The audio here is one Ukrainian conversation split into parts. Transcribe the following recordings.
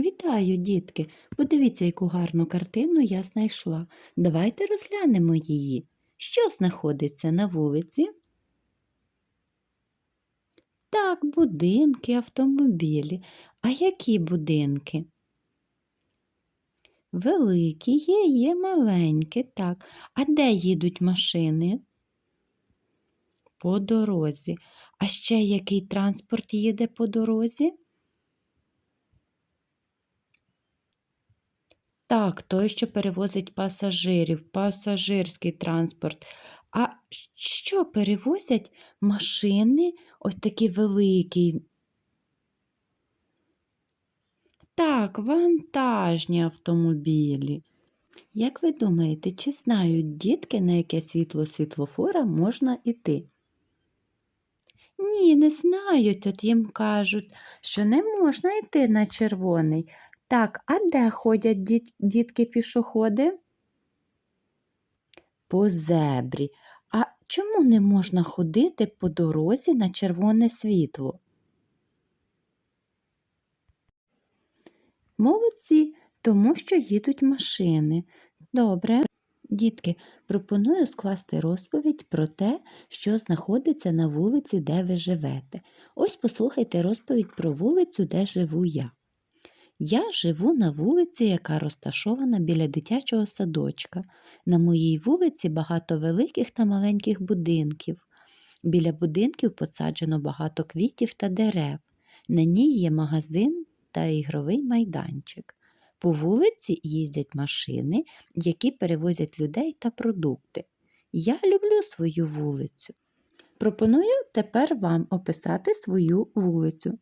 Вітаю, дітки! Подивіться, яку гарну картину я знайшла. Давайте розглянемо її. Що знаходиться на вулиці? Так, будинки, автомобілі. А які будинки? Великі є, є маленькі, так. А де їдуть машини? По дорозі. А ще який транспорт їде по дорозі? Так, той, що перевозить пасажирів, пасажирський транспорт. А що перевозять машини ось такі великі? Так, вантажні автомобілі. Як ви думаєте, чи знають дітки, на яке світло світлофора можна йти? Ні, не знають, от їм кажуть, що не можна йти на червоний. Так, а де ходять діт- дітки-пішоходи? По зебрі. А чому не можна ходити по дорозі на червоне світло? Молодці, тому що їдуть машини. Добре. Дітки, пропоную скласти розповідь про те, що знаходиться на вулиці, де ви живете. Ось послухайте розповідь про вулицю, де живу я. Я живу на вулиці, яка розташована біля дитячого садочка. На моїй вулиці багато великих та маленьких будинків. Біля будинків посаджено багато квітів та дерев. На ній є магазин та ігровий майданчик. По вулиці їздять машини, які перевозять людей та продукти. Я люблю свою вулицю. Пропоную тепер вам описати свою вулицю.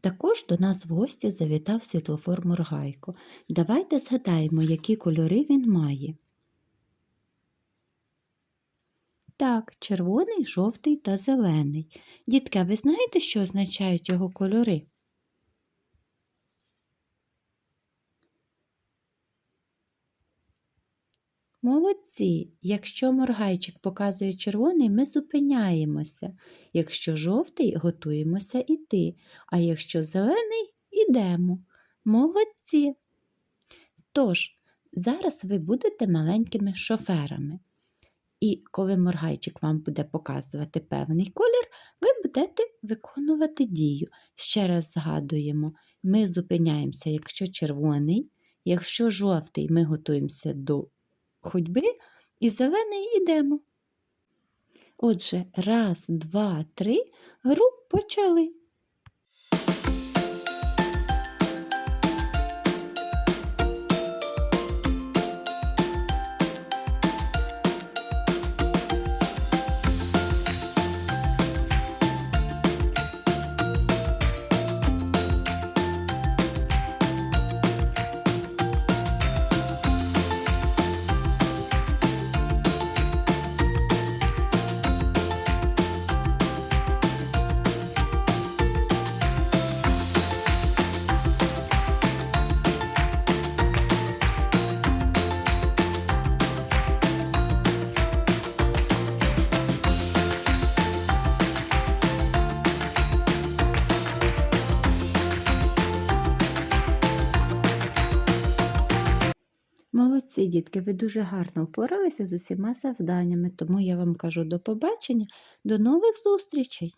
Також до нас в гості завітав світлофор Моргайко. Давайте згадаємо, які кольори він має. Так, червоний, жовтий та зелений. Дітка, ви знаєте, що означають його кольори? Молодці! Якщо моргайчик показує червоний, ми зупиняємося. Якщо жовтий, готуємося йти. А якщо зелений, ідемо. Молодці! Тож, зараз ви будете маленькими шоферами. І коли моргайчик вам буде показувати певний колір, ви будете виконувати дію. Ще раз згадуємо, ми зупиняємося, якщо червоний, якщо жовтий, ми готуємося до ходьби і зелений ідемо. Отже, раз, два, три, гру почали. Молодці, дітки, ви дуже гарно впоралися з усіма завданнями, тому я вам кажу до побачення, до нових зустрічей!